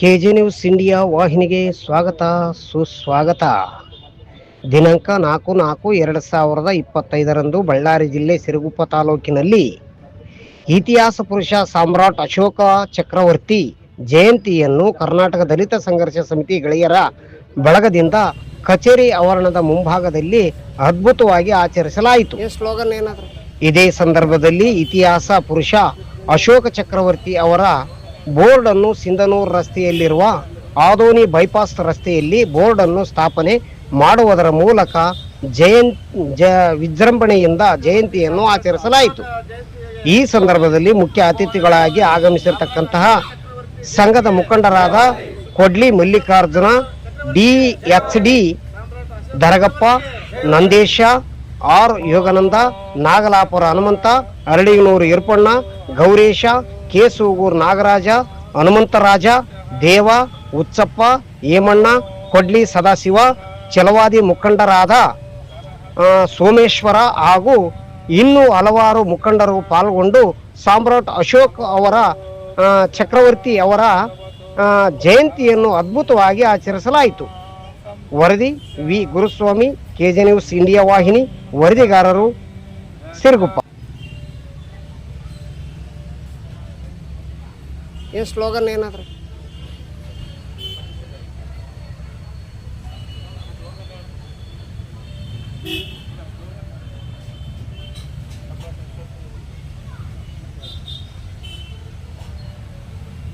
K J news India ವಾಹಿನಿಗೆ ಸ್ವಾಗತ ಸುಸ್ವಾಗತ. ದಿನಾಂಕ ನಾಲ್ಕು ನಾಲ್ಕು ಎರಡು ಸಾವಿರದ ಇಪ್ಪತ್ತೈದರಂದು ಬಳ್ಳಾರಿ ಜಿಲ್ಲೆ ಸಿರುಗುಪ್ಪ ತಾಲೂಕಿನಲ್ಲಿ ಇತಿಹಾಸ ಪುರುಷ ಸಾಮ್ರಾಟ್ ಅಶೋಕ ಚಕ್ರವರ್ತಿ ಜಯಂತಿಯನ್ನು ಕರ್ನಾಟಕ ದಲಿತ ಸಂಘರ್ಷ ಸಮಿತಿ ಗೆಳೆಯರ ಬಳಗದಿಂದ ಕಚೇರಿ ಆವರಣದ ಮುಂಭಾಗದಲ್ಲಿ ಅದ್ಭುತವಾಗಿ ಆಚರಿಸಲಾಯಿತು. ಸ್ಲೋಗನ್ ಏನಾದರೂ? ಇದೇ ಸಂದರ್ಭದಲ್ಲಿ ಇತಿಹಾಸ ಪುರುಷ ಅಶೋಕ ಚಕ್ರವರ್ತಿ ಅವರ ಬೋರ್ಡ್ ಅನ್ನು ಸಿಂಧನೂರು ರಸ್ತೆಯಲ್ಲಿರುವ ಆದೋನಿ ಬೈಪಾಸ್ ರಸ್ತೆಯಲ್ಲಿ ಬೋರ್ಡ್ ಅನ್ನು ಸ್ಥಾಪನೆ ಮಾಡುವುದರ ಮೂಲಕ ಜಯಂತ್ ಜ ವಿಜೃಂಭಣೆಯಿಂದ ಜಯಂತಿಯನ್ನು ಆಚರಿಸಲಾಯಿತು. ಈ ಸಂದರ್ಭದಲ್ಲಿ ಮುಖ್ಯ ಅತಿಥಿಗಳಾಗಿ ಆಗಮಿಸಿರತಕ್ಕಂತಹ ಸಂಘದ ಮುಖಂಡರಾದ Kodli Mallikarjuna D H D Daragappa, Nandesha, R Yogananda, Nagalapura Hanumantha Araliganuru Irpanna Gouresha K Suguru Nagaraja, Hanumantharaja, Deva Uchchappa Hemanna, ಕೊಡ್ಲಿ ಸದಾಶಿವ, ಚಲವಾದಿ ಮುಖಂಡರಾದ ಸೋಮೇಶ್ವರ ಹಾಗೂ ಇನ್ನೂ ಹಲವಾರು ಮುಖಂಡರು ಪಾಲ್ಗೊಂಡು ಸಾಮ್ರಾಟ್ ಅಶೋಕ್ ಅವರ ಚಕ್ರವರ್ತಿ ಅವರ ಜಯಂತಿಯನ್ನು ಅದ್ಭುತವಾಗಿ ಆಚರಿಸಲಾಯಿತು. ವರದಿ V. Guruswamy KJ news India ವಾಹಿನಿ, ವರದಿಗಾರರು ಸಿರುಗುಪ್ಪ. ಏನು ಸ್ಲೋಗನ್ ಏನಾದ್ರು?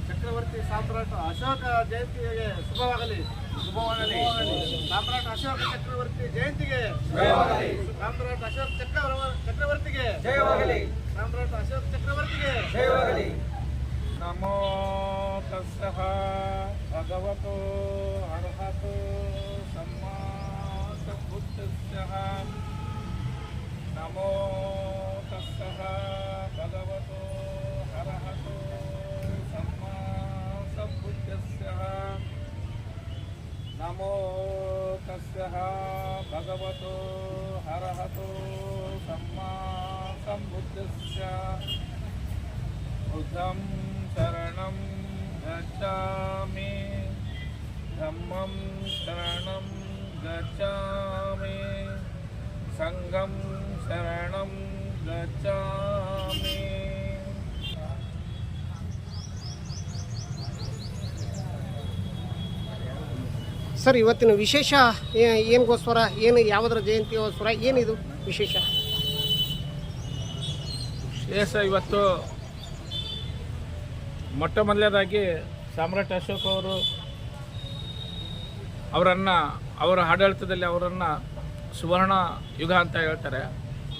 ಚಕ್ರವರ್ತಿ ಸಾಮ್ರಾಟ ಅಶೋಕ ಜಯಂತಿಗೆ ಶುಭವಾಗಲಿ. ಶುಭವಾಗಲಿ. ಸಾಮ್ರಾಟ ಅಶೋಕ ಚಕ್ರವರ್ತಿ ಜಯಂತಿಗೆ ಶುಭವಾಗಲಿ. ಅಶೋಕ್ ಅಶೋಕ ಚಕ್ರವರ್ತಿಗೆ ಸಾಮ್ರಾಟ ಅಶೋಕ ಚಕ್ರವರ್ತಿಗೆ నమో తస్స భగవతో అర్హతో సమ్మా సంబుద్ధస్య నమో తస్స భగవతో అర్హతో సమ్మా సంబుద్ధస్య నమో తస్స భగవతో అర్హతో సమ్మా సంబుద్ధస్య బుద్ధం शरणं गच्छामि धम्मं शरणं गच्छामि सङ्गं शरणं गच्छामि ಸರ್ ಇವತ್ತಿನ ವಿಶೇಷ ಏ- ಏನ್ಗೋಸ್ಕರ ಏನು ಯಾವುದರ ಜಯಂತಿಗೋಸ್ಕರ ಏನಿದು ವಿಶೇಷ ಶೇಷ ಇವತ್ತು ಮೊಟ್ಟ ಮೊದಲನೇದಾಗಿ ಸಾಮ್ರಾಟ್ ಅಶೋಕ್ ಅವರು ಅವರನ್ನು, ಅವರ ಆಡಳಿತದಲ್ಲಿ ಅವರನ್ನು ಸುವರ್ಣ ಯುಗ ಅಂತ ಹೇಳ್ತಾರೆ.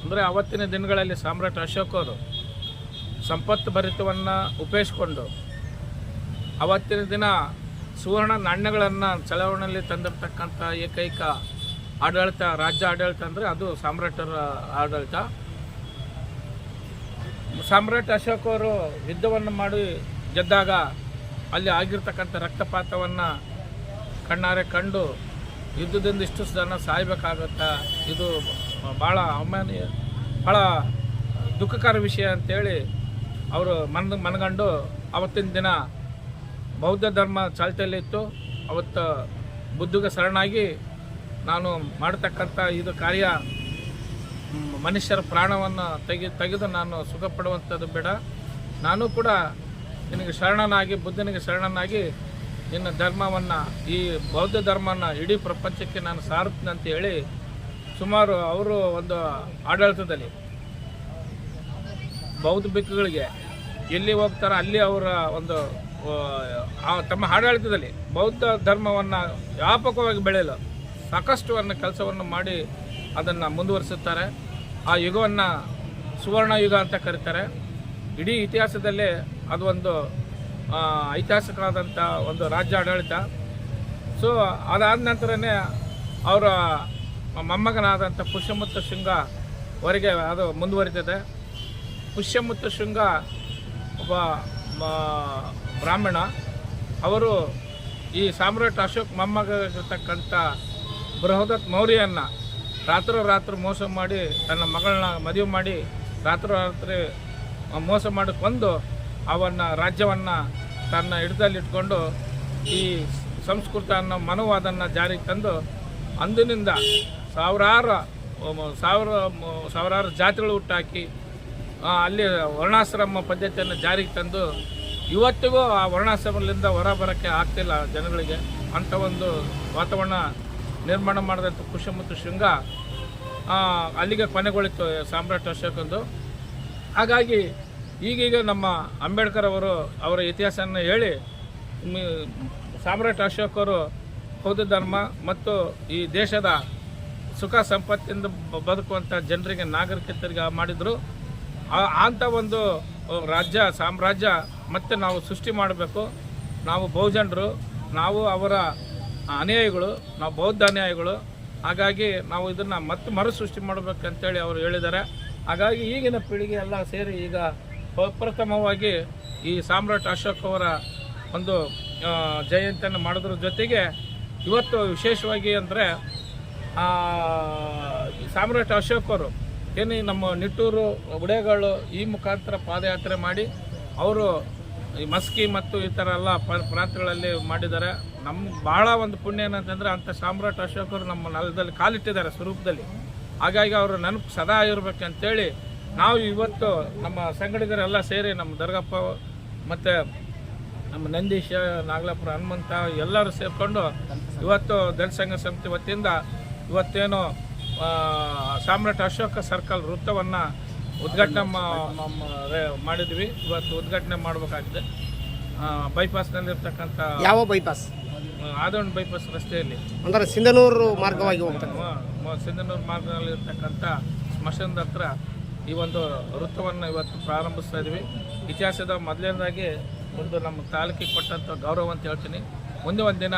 ಅಂದರೆ ಅವತ್ತಿನ ದಿನಗಳಲ್ಲಿ ಸಾಮ್ರಾಟ್ ಅಶೋಕ್ ಅವರು ಸಂಪತ್ತು ಭರಿತವನ್ನು ಉಪಯೋಗಿಸ್ಕೊಂಡು ಅವತ್ತಿನ ದಿನ ಸುವರ್ಣ ನಾಣ್ಯಗಳನ್ನು ಚಲಾವಣೆಯಲ್ಲಿ ತಂದಿರತಕ್ಕಂಥ ಏಕೈಕ ಆಡಳಿತ, ರಾಜ್ಯ ಆಡಳಿತ ಅಂದರೆ ಅದು ಸಾಮ್ರಾಟರ ಆಡಳಿತ. ಸಾಮ್ರಾಟ್ ಅಶೋಕ್ ಅವರು ಯುದ್ಧವನ್ನು ಮಾಡಿ ಗೆದ್ದಾಗ ಅಲ್ಲಿ ಆಗಿರ್ತಕ್ಕಂಥ ರಕ್ತಪಾತವನ್ನು ಕಣ್ಣಾರೆ ಕಂಡು ಯುದ್ಧದಿಂದ ಇಷ್ಟು ಜನ ಸಾಯ್ಬೇಕಾಗತ್ತಾ? ಇದು ಭಾಳ ಅವಮಾನೀಯ ಭಾಳ ದುಃಖಕರ ವಿಷಯ ಅಂತೇಳಿ ಅವರು ಮನ ಮನಗಂಡು ಅವತ್ತಿನ ದಿನ ಬೌದ್ಧ ಧರ್ಮ ಚಾಲ್ತಿಯಲ್ಲಿತ್ತು. ಅವತ್ತು ಬುದ್ಧಿಗೆ ಶರಣಾಗಿ ನಾನು ಮಾಡತಕ್ಕಂಥ ಇದು ಕಾರ್ಯ, ಮನುಷ್ಯರ ಪ್ರಾಣವನ್ನು ತೆಗೆ, ತೆಗೆದು ನಾನು ಸುಖಪಡುವಂಥದ್ದು ಬೇಡ. ನಾನು ಕೂಡ ನಿನಗೆ ಶರಣನಾಗಿ, ಬುದ್ಧನಿಗೆ ಶರಣನಾಗಿ ನಿನ್ನ ಧರ್ಮವನ್ನು, ಈ ಬೌದ್ಧ ಧರ್ಮವನ್ನು ಇಡೀ ಪ್ರಪಂಚಕ್ಕೆ ನಾನು ಸಾರುತ್ತೇನೆ ಅಂತ ಹೇಳಿ ಸುಮಾರು ಅವರು ಒಂದು ಆಡಳಿತದಲ್ಲಿ ಬೌದ್ಧ ಭಿಕ್ಕುಗಳಿಗೆ ಎಲ್ಲಿ ಹೋಗ್ತಾರೋ ಅಲ್ಲಿ ಅವರ ಒಂದು ತಮ್ಮ ಆಡಳಿತದಲ್ಲಿ ಬೌದ್ಧ ಧರ್ಮವನ್ನು ವ್ಯಾಪಕವಾಗಿ ಬೆಳೆಯಲು ಸಾಕಷ್ಟು ಅನ್ನ ಕೆಲಸವನ್ನು ಮಾಡಿ ಅದನ್ನು ಮುಂದುವರಿಸುತ್ತಾರೆ. ಆ ಯುಗವನ್ನು ಸುವರ್ಣ ಯುಗ ಅಂತ ಕರೀತಾರೆ. ಇಡೀ ಇತಿಹಾಸದಲ್ಲೇ ಅದು ಒಂದು ಐತಿಹಾಸಿಕವಾದಂಥ ಒಂದು ರಾಜ್ಯ ಆಡಳಿತ ಸೊ ಅದಾದ ನಂತರನೇ ಅವರ ಮೊಮ್ಮಗನಾದಂಥ ಪುಷ್ಯಮುತ್ತ ಶೃಂಗ ವರೆಗೆ ಅದು ಮುಂದುವರಿತದೆ. ಪುಷ್ಯಮುತ್ತ ಶೃಂಗ ಒಬ್ಬ ಬ್ರಾಹ್ಮಣ. ಅವರು ಈ ಸಾಮ್ರಾಟ್ ಅಶೋಕ್ ಮೊಮ್ಮಗಿರ್ತಕ್ಕಂಥ ಬೃಹದತ್ ಮೌರ್ಯನ ರಾತ್ರೋರಾತ್ರಿ ಮೋಸ ಮಾಡಿ ತನ್ನ ಮಗಳನ್ನ ಮದುವೆ ಮಾಡಿ ರಾತ್ರೋರಾತ್ರಿ ಮೋಸ ಮಾಡಿ ಕೊಂದು ಅವನ್ನ, ರಾಜ್ಯವನ್ನು ತನ್ನ ಹಿಡಿದಲ್ಲಿಟ್ಕೊಂಡು ಈ ಸಂಸ್ಕೃತ ಅನ್ನೋ ಮನೋವಾದನ್ನು ಜಾರಿಗೆ ತಂದು ಅಂದಿನಿಂದ ಸಾವಿರಾರು ಸಾವಿರ ಸಾವಿರಾರು ಜಾತಿಗಳು ಹುಟ್ಟಾಕಿ ಅಲ್ಲಿ ವರ್ಣಾಶ್ರಮ ಪದ್ಧತಿಯನ್ನು ಜಾರಿಗೆ ತಂದು ಇವತ್ತಿಗೂ ಆ ವರ್ಣಾಶ್ರಮದಿಂದ ಹೊರ ಬರೋಕ್ಕೆ ಆಗ್ತಿಲ್ಲ ಜನಗಳಿಗೆ. ಅಂಥ ಒಂದು ವಾತಾವರಣ ನಿರ್ಮಾಣ ಮಾಡಿದಂಥ ಕುಶ ಮತ್ತು ಶೃಂಗ ಅಲ್ಲಿಗೆ ಕೊನೆಗೊಳಿತು ಸಾಮ್ರಾಟ್ ಅಶೋಕಂದು. ಹಾಗಾಗಿ ಈಗೀಗ ನಮ್ಮ ಅಂಬೇಡ್ಕರ್ ಅವರು ಅವರ ಇತಿಹಾಸವನ್ನು ಹೇಳಿ ಸಾಮ್ರಾಟ್ ಅಶೋಕ್ ಅವರು ಬೌದ್ಧ ಧರ್ಮ ಮತ್ತು ಈ ದೇಶದ ಸುಖ ಸಂಪತ್ತಿಂದ ಬದುಕುವಂಥ ಜನರಿಗೆ ನಾಗರಿಕತೆಗೆ ಮಾಡಿದರು. ಅಂಥ ಒಂದು ರಾಜ್ಯ, ಸಾಮ್ರಾಜ್ಯ ಮತ್ತೆ ನಾವು ಸೃಷ್ಟಿ ಮಾಡಬೇಕು. ನಾವು ಬಹುಜನರು ನಾವು ಅವರ ಅನುಯಾಯಿಗಳು, ನಾವು ಬೌದ್ಧ ಅನುಯಾಯಿಗಳು. ಹಾಗಾಗಿ ನಾವು ಇದನ್ನು ಮತ್ತೆ ಮರು ಸೃಷ್ಟಿ ಮಾಡಬೇಕಂತೇಳಿ ಅವರು ಹೇಳಿದ್ದಾರೆ. ಹಾಗಾಗಿ ಈಗಿನ ಪೀಳಿಗೆ ಎಲ್ಲ ಸೇರಿ ಈಗ ಪ- ಪ್ರಥಮವಾಗಿ ಈ ಸಾಮ್ರಾಟ್ ಅಶೋಕ್ ಅವರ ಒಂದು ಜಯಂತಿಯನ್ನು ಮಾಡೋದ್ರ ಜೊತೆಗೆ ಇವತ್ತು ವಿಶೇಷವಾಗಿ ಅಂದರೆ ಸಾಮ್ರಾಟ್ ಅಶೋಕ್ ಅವರು ಏನು ನಮ್ಮ ನಿಟ್ಟೂರು ಉಡೆಗಳು ಈ ಮುಖಾಂತರ ಪಾದಯಾತ್ರೆ ಮಾಡಿ ಅವರು ಈ ಮಸ್ಕಿ ಮತ್ತು ಈ ಥರ ಎಲ್ಲ ಪ್ರಾಂತ್ಯಗಳಲ್ಲಿ ಮಾಡಿದ್ದಾರೆ. ನಮ್ಮ ಭಾಳ ಒಂದು ಪುಣ್ಯ ಏನಂತಂದರೆ ಅಂಥ ಸಾಮ್ರಾಟ್ ಅಶೋಕರು ನಮ್ಮ ನೆಲದಲ್ಲಿ ಕಾಲಿಟ್ಟಿದ್ದಾರೆ ಸ್ವರೂಪದಲ್ಲಿ. ಹಾಗಾಗಿ ಅವರು ನೆನಪು ಸದಾ ಇರಬೇಕಂತೇಳಿ ನಾವು ಇವತ್ತು ನಮ್ಮ ಸಂಗಡಿಗರೆಲ್ಲ ಸೇರಿ ನಮ್ಮ ದರ್ಗಪ್ಪ ಮತ್ತು ನಮ್ಮ ನಂದೀಶ ನಾಗಲಾಪುರ ಹನುಮಂತ ಎಲ್ಲರೂ ಸೇರಿಕೊಂಡು ಇವತ್ತು ಜನಸಂಘ ಸಮಿತಿ ವತಿಯಿಂದ ಇವತ್ತೇನು ಸಾಮ್ರಾಟ್ ಅಶೋಕ ಸರ್ಕಲ್ ವೃತ್ತವನ್ನು ಉದ್ಘಾಟನೆ ಮಾಡಿದ್ವಿ. ಇವತ್ತು ಉದ್ಘಾಟನೆ ಮಾಡಬೇಕಾಗಿದೆ. ಬೈಪಾಸ್ನಲ್ಲಿರ್ತಕ್ಕಂಥ ಯಾವ ಬೈಪಾಸ್? ಆದೋಣ್ ಬೈಪಾಸ್ ರಸ್ತೆಯಲ್ಲಿ. ಅಂದರೆ ಸಿಂಧನೂರು ಮಾರ್ಗವಾಗಿ ಹೋಗ್ತಾರೆ ಸಿಂಧನೂರು ಮಾರ್ಗದಲ್ಲಿರ್ತಕ್ಕಂಥ ಸ್ಮಶಾನದ ಹತ್ರ ಈ ಒಂದು ವೃತ್ತವನ್ನು ಇವತ್ತು ಪ್ರಾರಂಭಿಸ್ತಾ ಇದ್ದೀವಿ ಇತಿಹಾಸದ ಮೊದಲನೇದಾಗಿ ಒಂದು ನಮ್ಮ ತಾಲೂಕಿಗೆ ಕೊಟ್ಟಂಥ ಗೌರವ ಅಂತ ಹೇಳ್ತೀನಿ. ಮುಂದೆ ಒಂದು ದಿನ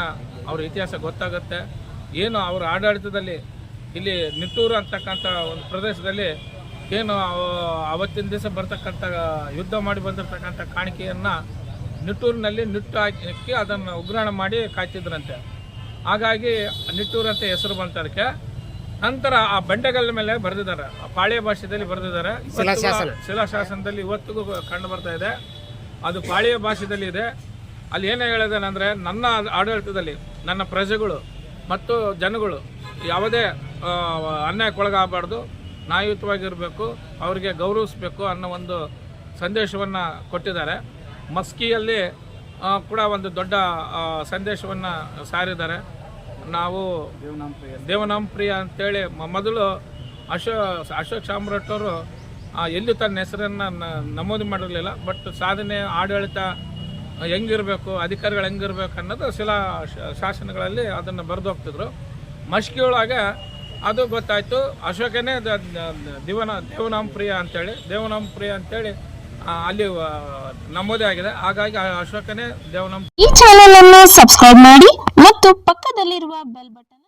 ಅವ್ರ ಇತಿಹಾಸ ಗೊತ್ತಾಗುತ್ತೆ. ಏನು ಅವರ ಆಡಳಿತದಲ್ಲಿ ಇಲ್ಲಿ ನಿಟ್ಟೂರು ಅಂತಕ್ಕಂಥ ಒಂದು ಪ್ರದೇಶದಲ್ಲಿ ಏನು ಅವ- ಅವತ್ತಿನ ದಿವಸ ಬರ್ತಕ್ಕಂಥ ಯುದ್ಧ ಮಾಡಿ ಬಂದಿರತಕ್ಕಂಥ ಕಾಣಿಕೆಯನ್ನು ನಿಟ್ಟೂರಿನಲ್ಲಿ ನಿಟ್ಟು ಹಾಕಿ ಅದನ್ನು ಉಗ್ರಾಣ ಮಾಡಿ ಕಾಯ್ತಿದ್ರಂತೆ. ಹಾಗಾಗಿ ನಿಟ್ಟೂರು ಅಂತ ಹೆಸರು ಬಂತ ಅದಕ್ಕೆ ನಂತರ ಆ ಬಂಡೆಗಲ್ಲ ಮೇಲೆ ಬರೆದಿದ್ದಾರೆ. ಆ ಪಾಳ್ಯ ಭಾಷೆಯಲ್ಲಿ ಬರೆದಿದ್ದಾರೆ. ಶಿಲಾಶಾಸನ. ಶಿಲಾಶಾಸನದಲ್ಲಿ ಇವತ್ತಿಗೂ ಕಂಡು ಬರ್ತಾ ಇದೆ. ಅದು ಪಾಳ್ಯ ಭಾಷೆದಲ್ಲಿ ಇದೆ. ಅಲ್ಲಿ ಏನೇ ಹೇಳಿದಾನೆ ಅಂದರೆ ನನ್ನ ಆಡಳಿತದಲ್ಲಿ ನನ್ನ ಪ್ರಜೆಗಳು ಮತ್ತು ಜನಗಳು ಯಾವುದೇ ಅನ್ಯಾಯಕ್ಕೊಳಗಾಗಬಾರ್ದು ನ್ಯಾಯಯುತವಾಗಿರಬೇಕು ಅವರಿಗೆ ಗೌರವಿಸಬೇಕು ಅನ್ನೋ ಒಂದು ಸಂದೇಶವನ್ನು ಕೊಟ್ಟಿದ್ದಾರೆ. ಮಸ್ಕಿಯಲ್ಲಿ ಕೂಡ ಒಂದು ದೊಡ್ಡ ಸಂದೇಶವನ್ನು ಸಾರಿದ್ದಾರೆ. ನಾವು ದೇವನಾಮ ಪ್ರಿಯ ಅಂತೇಳಿ ಮೊದಲು ಅಶೋಕ್ ಅಶೋಕ್ ಸಾಮ್ರಾಟವರು ಎಲ್ಲಿ ತನ್ನ ಹೆಸರನ್ನು ನಮೂದು ಮಾಡಿರಲಿಲ್ಲ ಬಟ್ ಸಾಧನೆ, ಆಡಳಿತ ಹೆಂಗಿರಬೇಕು, ಅಧಿಕಾರಿಗಳು ಹೆಂಗಿರ್ಬೇಕು ಅನ್ನೋದು ಶಿಲಾ ಶಾಸನಗಳಲ್ಲಿ ಅದನ್ನು ಬರೆದು ಹೋಗ್ತಿದ್ರು. ಒಳಗೆ ಅದು ಗೊತ್ತಾಯಿತು, ಅಶೋಕನೇ ದಿವನ ದೇವನಾಮ ಪ್ರಿಯ ಅಂತೇಳಿ ದೇವನಾಮ ಪ್ರಿಯ ಅಂತೇಳಿ ಅಲ್ಲಿ ನಮ್ಮದೇ ಆಗಿದೆ. ಹಾಗಾಗಿ ಅಶೋಕನೇ ದೇವನಾಮ ಈ ಚಾನೆಲ್ ಅನ್ನು ಸಬ್ಸ್ಕ್ರೈಬ್ ಮಾಡಿ ಮತ್ತು ಪಕ್ಕದಲ್ಲಿರುವ ಬೆಲ್ ಬಟನ್